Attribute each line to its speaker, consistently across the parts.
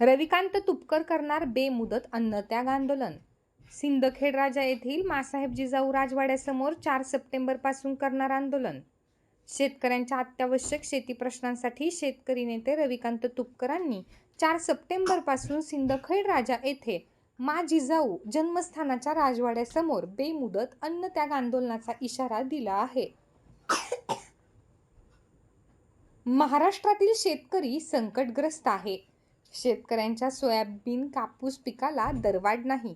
Speaker 1: Ravikant Tupkar करणार बेमुदत अन्नत्याग आंदोलन. सिंदखेड राजा येथील मासाहेब जिजाऊ राजवाड्यासमोर चार सप्टेंबरपासून करणार आंदोलन. शेतकऱ्यांच्या अत्यावश्यक शेती प्रश्नांसाठी शेतकरी नेते रविकांत तुपकरांनी चार सप्टेंबरपासून सिंदखेड राजा येथे मा जिजाऊ जन्मस्थानाच्या राजवाड्यासमोर बेमुदत अन्नत्याग आंदोलनाचा इशारा दिला आहे. महाराष्ट्रातील शेतकरी संकटग्रस्त आहे. शेतकऱ्यांच्या सोयाबीन कापूस पिकाला दरवाढ नाही.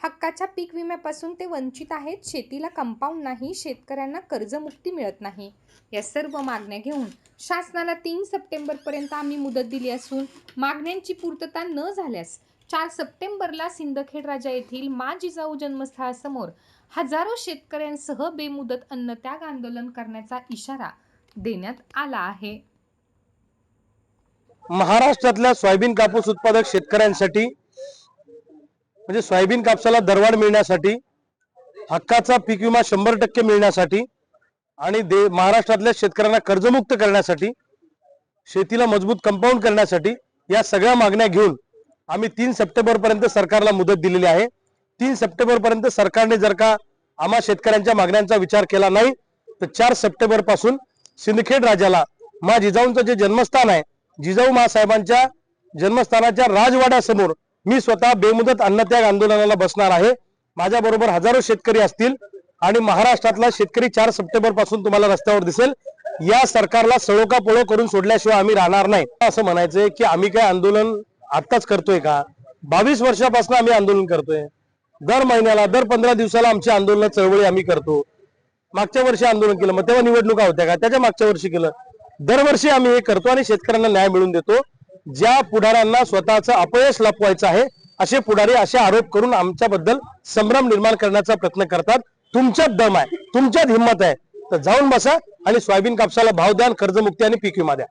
Speaker 1: हक्काच्या पीक विम्यापासून ते वंचित आहेत शेतीला कंपाऊंड नाही शेतकऱ्यांना कर्जमुक्ती मिळत नाही. या सर्व मागण्या घेऊन शासनाला तीन सप्टेंबरपर्यंत आम्ही मुदत दिली असून मागण्यांची पूर्तता न झाल्यास चार सप्टेंबरला सिंदखेड राजा येथील मा जिजाऊ जन्मस्थळासमोर हजारो शेतकऱ्यांसह बेमुदत अन्नत्याग आंदोलन करण्याचा इशारा देण्यात आला आहे.
Speaker 2: महाराष्ट्रातल्या सोयाबीन कापूस उत्पादक शेतकऱ्यांसाठी म्हणजे सोयाबीन कापसाला दरवाढ मिळण्यासाठी हक्काचा पीक विमा शंभर टक्के मिळण्यासाठी आणि दे महाराष्ट्रातल्या शेतकऱ्यांना कर्जमुक्त करण्यासाठी शेतीला मजबूत कंपाऊंड करण्यासाठी या सगळ्या मागण्या घेऊन आम्ही तीन सप्टेंबरपर्यंत सरकारला मुदत दिलेली आहे. तीन सप्टेंबरपर्यंत सरकारने जर का आम्हा शेतकऱ्यांच्या मागण्यांचा विचार केला नाही तर चार सप्टेंबरपासून सिंदखेड राजाला मा जिजाऊंचं जे जन्मस्थान आहे जिजाऊ मासाहेबांच्या जन्मस्थानाच्या राजवाड्यासमोर मी स्वतः बेमुदत अन्नत्याग आंदोलनाला बसणार आहे. माझ्या बरोबर हजारो शेतकरी असतील आणि महाराष्ट्रातला शेतकरी चार सप्टेंबरपासून तुम्हाला रस्त्यावर दिसेल. या सरकारला सळोका पळो करून सोडल्याशिवाय आम्ही राहणार नाही. असं म्हणायचंय की आम्ही काय आंदोलन आत्ताच करतोय का? बावीस वर्षापासून आम्ही आंदोलन करतोय. दर महिन्याला दर पंधरा दिवसाला आमची आंदोलन चळवळी आम्ही करतो. मागच्या वर्षी आंदोलन केलं मग तेव्हा निवडणुका होत्या का? त्याच्या मागच्या वर्षी केलं. दरवर्षी आम्ही हे करतो आणि शेतकऱ्यांना न्याय मिळवून देतो. ज्या पुढाऱ्यांना स्वतःचं अपयश लपवायचं आहे असे पुढारी असे आरोप करून आमच्याबद्दल संभ्रम निर्माण करण्याचा प्रयत्न करतात. तुमच्यात दम आहे तुमच्यात हिंमत आहे. तर जाऊन बसा आणि सोयाबीन कापसाला भाव द्या कर्जमुक्ती आणि पीक विमा द्या.